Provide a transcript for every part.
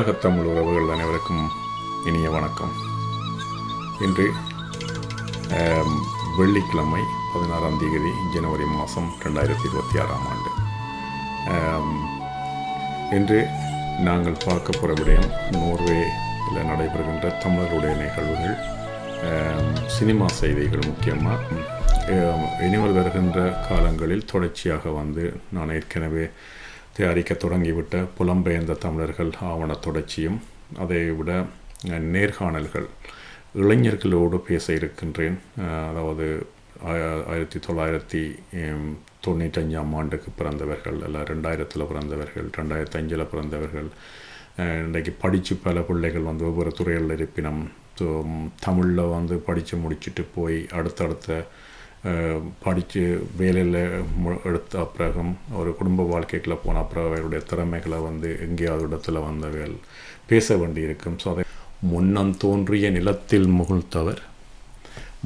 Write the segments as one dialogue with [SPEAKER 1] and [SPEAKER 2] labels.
[SPEAKER 1] உலகத் தமிழ் உறவுகள் அனைவருக்கும் இனிய வணக்கம். இன்று வெள்ளிக்கிழமை பதினாறாம் தேதி ஜனவரி மாதம் ரெண்டாயிரத்தி இருபத்தி ஆறாம் ஆண்டு. இன்று நாங்கள் பார்க்க போகிற விடயம் நோர்வேயில் நடைபெறுகின்ற தமிழருடைய நிகழ்வுகள் சினிமா செய்திகள் முக்கியமாக இனிவர் வருகின்ற காலங்களில் தொடர்ச்சியாக வந்து நான் ஏற்கனவே தயாரிக்க தொடங்கிவிட்ட புலம்பெயர்ந்த தமிழர்கள் ஆவண தொடர்ச்சியும் அதை விட நேர்காணல்கள் இளைஞர்களோடு பேச இருக்கின்றேன். அதாவது ஆயிரத்தி தொள்ளாயிரத்தி தொண்ணூற்றஞ்சாம் ஆண்டுக்கு பிறந்தவர்கள் அல்ல ரெண்டாயிரத்தில் பிறந்தவர்கள் ரெண்டாயிரத்தி அஞ்சில் பிறந்தவர்கள் இன்றைக்கு படித்து பல பிள்ளைகள் வந்து ஒவ்வொரு துறைகளில் இருப்பினும் தமிழில் வந்து படித்து முடிச்சுட்டு போய் அடுத்தடுத்த படித்து வேலையில் மு எடுத்த பிறகும் ஒரு குடும்ப வாழ்க்கைக்குள்ள போன அப்புறம் அவருடைய திறமைகளை வந்து எங்கேயாவது இடத்துல வந்தவர்கள் பேச வேண்டியிருக்கும் ஸோ அதை முன்னம் தோன்றிய நிலத்தில் முகிழ்த்தவர்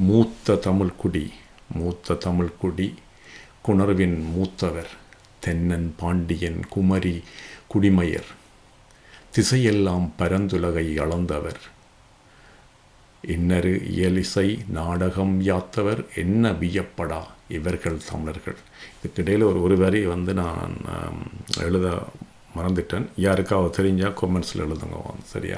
[SPEAKER 1] மூத்த தமிழ்குடி மூத்த தமிழ்குடி குணர்வின் மூத்தவர் தென்னன் பாண்டியன் குமரி குடிமையர் திசையெல்லாம் பரந்துலகை அளந்தவர் இன்னரு இயலிசை நாடகம் யாத்தவர் என்ன வியப்படா? இவர்கள் தமிழர்கள். இதுக்கிடையில் ஒரு ஒரு வரி வந்து நான் எழுத மறந்துட்டேன். யாருக்காவது தெரிஞ்சால் கொமெண்ட்ஸில் எழுதுங்க சரியா?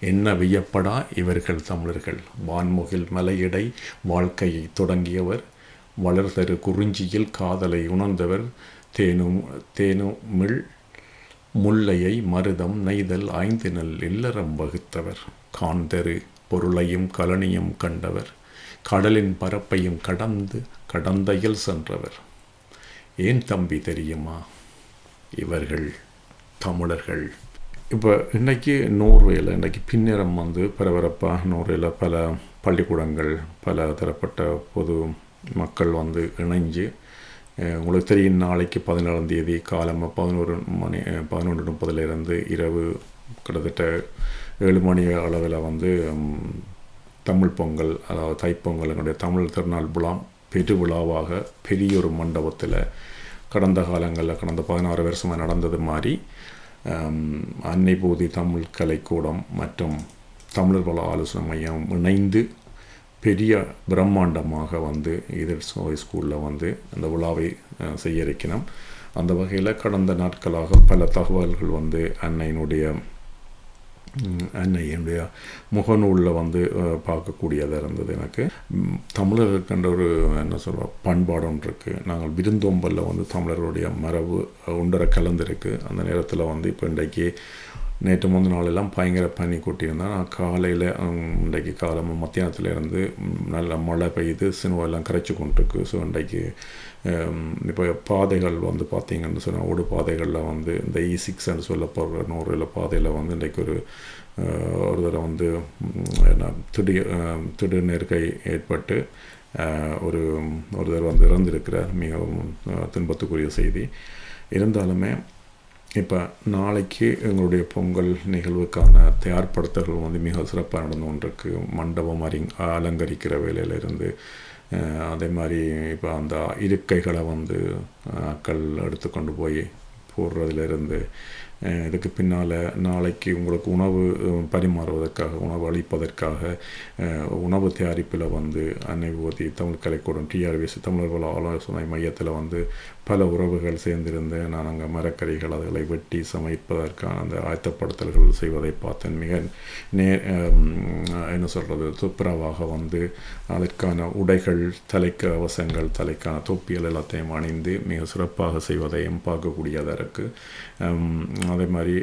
[SPEAKER 1] என்ன வியப்படா? இவர்கள் தமிழர்கள். வான்முகில் மலையிடை வாழ்க்கையை தொடங்கியவர். வளர்தரு குறிஞ்சியில் காதலை உணர்ந்தவர். தேனும் தேனுமிழ் முல்லையை மருதம் நெய்தல் ஐந்தினல் இல்லறம் வகுத்தவர். காந்தரு பொருளையும் கலனியும் கண்டவர். கடலின் பரப்பையும் கடந்து கடந்தையில் சென்றவர். ஏன் தம்பி தெரியுமா? இவர்கள் தமிழர்கள். இப்போ இன்னைக்கு நோர்வேயில் இன்றைக்கி பின்னிறம் வந்து பரபரப்பாக நோர்வேயில் பல பள்ளிக்கூடங்கள் பல தரப்பட்ட பொது மக்கள் வந்து இணைஞ்சு உங்களுக்கு தெரியும் நாளைக்கு பதினேழாம் தேதி காலம் பதினோரு மணி பதினொன்று முப்பதுலேருந்து இரவு கிட்டத்தட்ட ஏழு மணி அளவில் வந்து தமிழ் பொங்கல் அதாவது தைப்பொங்கல் என்னுடைய தமிழ் திருநாள் விழா பெரு விழாவாக பெரிய ஒரு மண்டபத்தில் கடந்த காலங்களில் கடந்த பதினாறு வருஷமாக நடந்தது மாதிரி அன்னைபூதி அன்னை போதி தமிழ் கலைக்கூடம் மற்றும் தமிழர் வள ஆலோசனை மையம் இணைந்து பெரிய பிரம்மாண்டமாக வந்து இதழ் ஸ்கூலில் வந்து அந்த விழாவை செய்ய இருக்கணும் அந்த வகையில் கடந்த நாட்களாக பல தகவல்கள் வந்து அன்னையினுடைய அன்னை அன்னையினுடைய முகநூலில் வந்து பார்க்கக்கூடியதாக இருந்தது எனக்கு. தமிழர்கள் தமிழர் இருக்கின்ற ஒரு என்ன சொல்கிற பண்பாடு ஒன்று இருக்குது நாங்கள் விருந்தோம்பலில் வந்து தமிழர்களுடைய மரபு அஹ், ஒன்றரை கலந்துருக்கு. அந்த நேரத்தில் வந்து இப்போ இன்றைக்கு நேற்று முந்த நாளெல்லாம் பயங்கர பனி கொட்டியிருந்தேன் நான் காலையில் இன்றைக்கு காலம் மத்தியானத்துலேருந்து நல்ல மழை பெய்யுது சினுவெல்லாம் கரைச்சி கொண்டிருக்கு. ஸோ இன்றைக்கு இப்போ பாதைகள் வந்து பார்த்திங்கன்னு சொன்னால் ஓடு பாதைகளில் வந்து இந்த e இ சிக்ஸ்ன்னு சொல்லப்படுற நூறுல பாதையில் வந்து இன்றைக்கு ஒரு ஒரு தடவை வந்து என்ன திடீர் திடீர் நெருக்கை ஏற்பட்டு ஒரு ஒரு தடவை வந்து இறந்திருக்கிறார். மிகவும் துன்பத்துக்குரிய செய்தி. இருந்தாலுமே இப்போ நாளைக்கு எங்களுடைய பொங்கல் நிகழ்வுக்கான தயார்படுத்தல்கள் வந்து மிக சிறப்பாக நடந்து கொண்டிருக்கு. மண்டபம் அறி அலங்கரிக்கிற வேலையிலிருந்து அதே மாதிரி இப்போ அந்த இருக்கைகளை வந்து ஆட்கள் எடுத்துக்கொண்டு போய் போடுறதுலேருந்து இதுக்கு பின்னால் நாளைக்கு உங்களுக்கு உணவு பரிமாறுவதற்காக உணவு அளிப்பதற்காக உணவு தயாரிப்பில் வந்து அன்னை தமிழ் கலைக்கூடம் டிஆர்பிஎஸ் தமிழர்கள் ஆலோசனை மையத்தில் வந்து பல உறவுகள் சேர்ந்திருந்து நான் அங்கே மரக்கறிகள் அதுகளை வெட்டி சமைப்பதற்கான அந்த ஆயத்தப்படுத்தல்கள் செய்வதை பார்த்தேன். மிக நே என்ன சொல்கிறது துப்புரவாக வந்து அதற்கான உடைகள் தலைக்கு அவசங்கள் தலைக்கான தொப்பியல் எல்லாத்தையும் அணிந்து மிக சிறப்பாக செய்வதையும் பார்க்கக்கூடியதற்கு இருக்குது அதே மாதிரி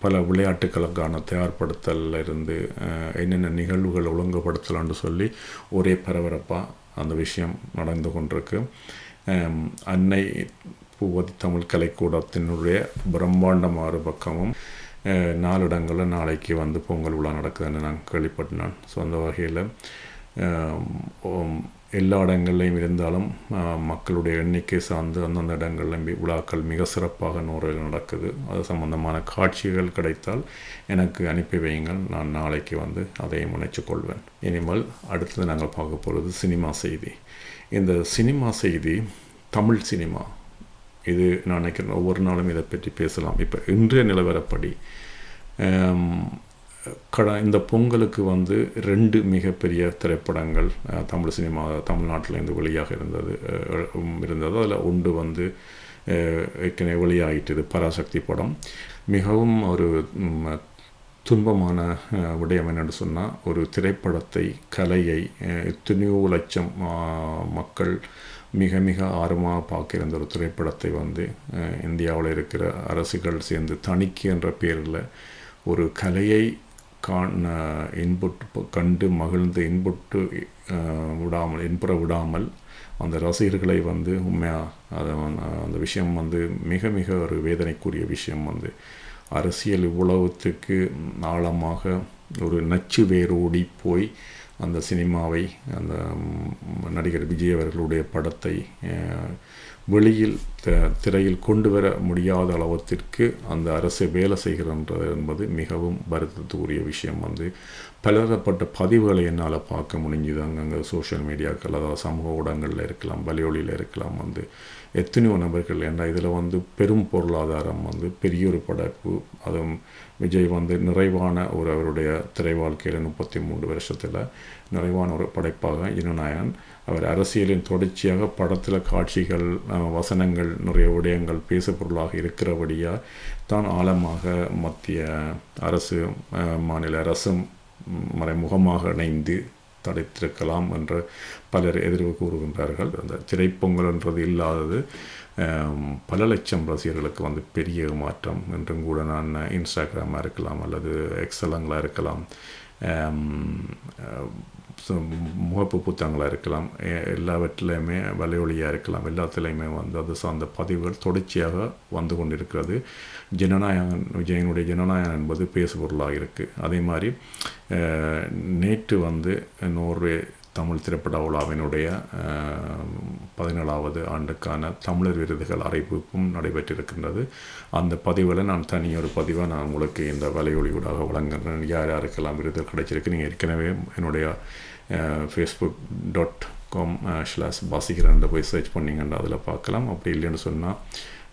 [SPEAKER 1] பல விளையாட்டுகளுக்கான தயார்படுத்தல்ல இருந்து என்னென்ன நிகழ்வுகள் ஒழுங்குபடுத்தலான்னு சொல்லி ஒரே பரபரப்பாக அந்த விஷயம் நடந்து கொண்டிருக்கு. அன்னை பூவதி தமிழ் கலைக்கூடத்தினுடைய பிரம்மாண்டமாறு பக்கமும் நாலு இடங்களில் நாளைக்கு வந்து பொங்கல் விழா நடக்குதுன்னு நான் கேள்விப்பட்டேன் ஸோ அந்த வகையில் எல்லா இடங்கள்லையும் இருந்தாலும் மக்களுடைய எண்ணிக்கை சார்ந்து அந்தந்த இடங்கள்லையும் விழாக்கள் மிக சிறப்பாக நூறுகள் நடக்குது. அது சம்பந்தமான காட்சிகள் கிடைத்தால் எனக்கு அனுப்பி வையுங்கள். நான் நாளைக்கு வந்து அதை கொள்வேன். இனிமேல் அடுத்தது நாங்கள் பார்க்க போகிறது சினிமா செய்தி. இந்த சினிமா செய்தி தமிழ் சினிமா இது நான் நினைக்கிறேன் ஒவ்வொரு நாளும் இதை பற்றி பேசலாம். இப்போ இன்றைய நிலவரப்படி கட இந்த பொங்கலுக்கு வந்து ரெண்டு மிகப்பெரிய திரைப்படங்கள் தமிழ் சினிமா தமிழ்நாட்டிலேருந்து வெளியாக இருந்தது இருந்தது. அதில் ஒன்று வந்து ஏற்கனவே வெளியாகிட்டது பராசக்தி படம். மிகவும் ஒரு துன்பமான விடயம் என்னென்னு சொன்னால் ஒரு திரைப்படத்தை கலையை அஹ், எத்தனையோ லட்சம் மக்கள் மிக மிக ஆர்வமாக பார்க்க இருந்த ஒரு திரைப்படத்தை வந்து இந்தியாவில் இருக்கிற அரசுகள் சேர்ந்து தணிக்கை என்ற பேரில் ஒரு கலையை காண் இன்புட்டு கண்டு மகிழ்ந்து இன்புட்டு விடாமல் இன்புற விடாமல் அந்த ரசிகர்களை வந்து உண்மையாக அதை அந்த விஷயம் வந்து மிக மிக ஒரு வேதனைக்குரிய விஷயம் வந்து. அரசியல் இவ்வளவுத்துக்கு ஆழமாக ஒரு நச்சு வேரோடி போய் அந்த சினிமாவை அந்த நடிகர் விஜய் அவர்களுடைய படத்தை வெளியில் த- திரையில் கொண்டு வர முடியாத அளவத்திற்கு அந்த அரசு வேலை செய்கிறன்றது என்பது மிகவும் வருத்தத்துக்குரிய விஷயம். வந்து பலதரப்பட்ட பதிவுகளை என்னால் பார்க்க முடிஞ்சுது. அங்கங்கே சோஷியல் மீடியாக்கள் அதாவது சமூக ஊடகங்களில் இருக்கலாம் வலியொலியில் இருக்கலாம். வந்து எத்தனையோ நபர்கள் ஏன்னா இதில் வந்து பெரும் பொருளாதாரம் வந்து பெரிய ஒரு படைப்பு. அதுவும் விஜய் வந்து நிறைவான ஒரு அவருடைய திரை வாழ்க்கையில் முப்பத்தி மூன்று வருஷத்தில் நிறைவான ஒரு படைப்பாக ஜனநாயகன் அவர் அரசியலின் தொடர்ச்சியாக படத்தில் காட்சிகள் வசனங்கள் நிறைய விடயங்கள் பேசுபொருளாக இருக்கிறபடியாக தான் ஆழமாக மத்திய அரசு மாநில அரசும் மறைமுகமாக இணைந்து தடைத்திருக்கலாம் என்று பலர் எதிர்வு கூறுகின்றார்கள். அந்த திரைப்பொங்கல்ன்றது இல்லாதது பல லட்சம் ரசிகர்களுக்கு வந்து பெரிய மாற்றம். என்றும் கூட நான் இன்ஸ்டாகிராமாக இருக்கலாம் அல்லது எக்ஸலங்களாக இருக்கலாம். முகப்பு புத்தகங்களாக இருக்கலாம். எல்லாவற்றிலையுமே வலையொலியாக இருக்கலாம். எல்லாத்துலேயுமே வந்து அது சார்ந்த பதிவுகள் தொடர்ச்சியாக வந்து கொண்டிருக்கிறது. ஜனநாயகன் விஜயனுடைய ஜனநாயகம் என்பது பேசுபொருளாக இருக்குது அதே மாதிரி நேற்று வந்து நோர்வே தமிழ் திரைப்பட விழாவினுடைய பதினேழாவது ஆண்டுக்கான தமிழர் விருதுகள் அறிவிப்பும் நடைபெற்றிருக்கின்றது. அந்த பதிவில் நான் தனியொரு பதிவாக நான் உங்களுக்கு இந்த வலையொலியூடாக வழங்குகிறேன். யார் யாருக்கெல்லாம் விருது கிடைச்சிருக்கு நீங்கள் ஏற்கனவே என்னுடைய ஃபேஸ்புக் டாட் காம் ஸ்லாஷ் பாசிக்கிறேன் போய் சர்ச் பண்ணிங்கன்னா அதில் பார்க்கலாம். அப்படி இல்லைன்னு சொன்னால்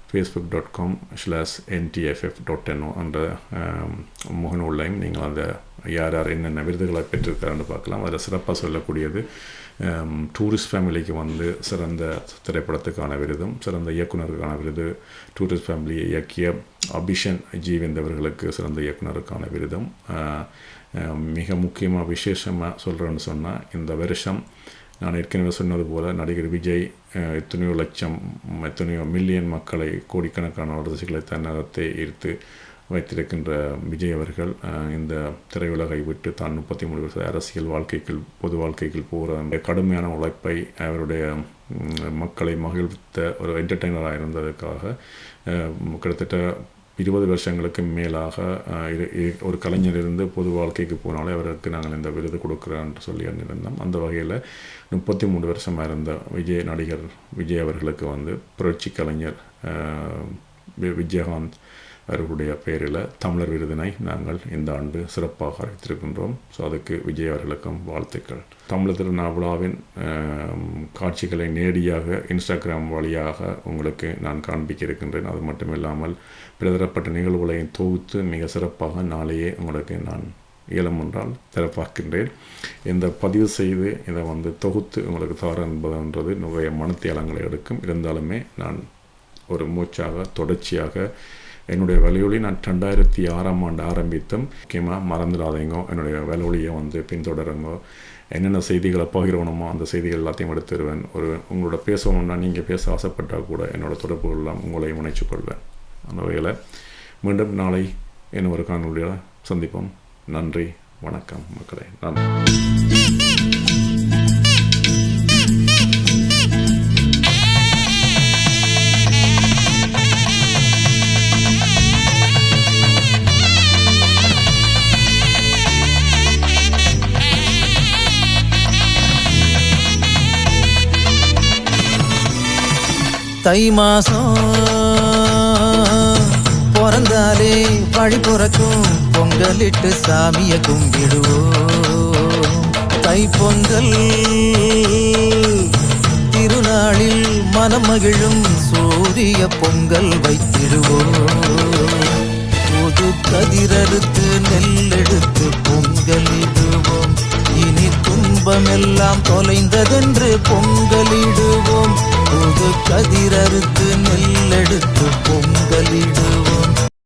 [SPEAKER 1] Facebook dot com slash NDFF dot NO அந்த ஆம், முகநூல்லையும் நீங்கள் அந்த யார் யார் என்னென்ன விருதுகளை பெற்றிருக்காருன்னு பார்க்கலாம். அதில் சிறப்பாக சொல்லக்கூடியது டூரிஸ்ட் ஃபேமிலிக்கு வந்து சிறந்த திரைப்படத்துக்கான விருதும் சிறந்த இயக்குனருக்கான விருது டூரிஸ்ட் ஃபேமிலியை இயக்கிய அபிஷன் ஜீவேந்த் அவர்களுக்கு சிறந்த இயக்குனருக்கான விருதும். மிக முக்கியமாக விசேஷமாக சொல்கிறேன்னு சொன்னால் இந்த வருஷம் நான் ஏற்கனவே சொன்னது போல் நடிகர் விஜய் எத்தனையோ லட்சம் எத்தனையோ மில்லியன் மக்களை கோடிக்கணக்கான ரசிகளை தன்னகத்தை ஈர்த்து வைத்திருக்கின்ற விஜய் அவர்கள் இந்த திரையுலகை விட்டு தான் முப்பத்தி மூணு வருஷ அரசியல் வாழ்க்கைக்குள் பொது வாழ்க்கைக்குள் போகிற கடுமையான உழைப்பை அவருடைய மக்களை மகிழ்வித்த ஒரு என்டர்டெய்னராக இருந்ததுக்காக கிட்டத்தட்ட இருபது வருஷங்களுக்கு மேலாக இரு- ஒரு கலைஞர் இருந்து பொது வாழ்க்கைக்கு போனாலே அவருக்கு நாங்கள் இந்த விருது கொடுக்குறோம் என்று சொல்லி இருந்தோம் அந்த வகையில் முப்பத்தி மூணு வருஷமாக இருந்த விஜய் நடிகர் விஜய் அவர்களுக்கு வந்து புரட்சி கலைஞர் விஜயகாந்த் அவர்களுடைய பெயரில் தமிழர் விருதினை நாங்கள் இந்த ஆண்டு சிறப்பாக அறிவித்திருக்கின்றோம் ஸோ அதுக்கு விஜய் அவர்களுக்கும் வாழ்த்துக்கள். தமிழர் திருநாவிழாவின் காட்சிகளை நேரடியாக இன்ஸ்டாகிராம் வழியாக உங்களுக்கு நான் காண்பிக்க இருக்கின்றேன் அது மட்டும் இல்லாமல் பிரதரப்பட்ட நிகழ்வுகளையும் தொகுத்து மிக சிறப்பாக நாளையே உங்களுக்கு நான் இயலும் என்றால் திறப்பாக்கின்றேன் இந்த பதிவு செய்து இதை வந்து தொகுத்து உங்களுக்கு தவறு என்பதுன்றது நிறைய மனத்தியாலங்களை எடுக்கும். இருந்தாலுமே நான் ஒரு மூச்சாக தொடர்ச்சியாக என்னுடைய வலையொலி நான் ரெண்டாயிரத்தி ஆறாம் ஆண்டு ஆரம்பித்தும் முக்கியமாக மறந்துடாதீங்க என்னுடைய வலையொலியை வந்து பின்தொடருங்க. என்னென்ன செய்திகளை பகிரணுமோ அந்த செய்திகள் எல்லாத்தையும் எடுத்துருவேன். ஒரு உங்களோட பேசணும்னா நீங்கள் பேச ஆசைப்பட்டால் கூட என்னோடய தொடர்புகள்லாம் உங்களை இணைச்சு கொள்வேன். அந்த வகையில் மீண்டும் நாளை என்ன ஒரு காணொலியில் சந்திப்போம். நன்றி வணக்கம் மக்களே. நன்றி.
[SPEAKER 2] தை மாசம். பிறந்தாலே பழி பிறக்கும். பொங்கலிட்டு சாமிய கும்பிடுவோம். தை பொங்கல் திருநாளில் மனம் மகிழும் சூரிய பொங்கல் வைத்திடுவோம். புது கதிரறுத்து நெல்லெடுத்து பொங்கலிடுவோம். இனி துன்பமெல்லாம் தொலைந்ததென்று பொங்கலிடுவோம். புது கதிரறுத்து நெல்லெடுத்து பொங்கலிடும்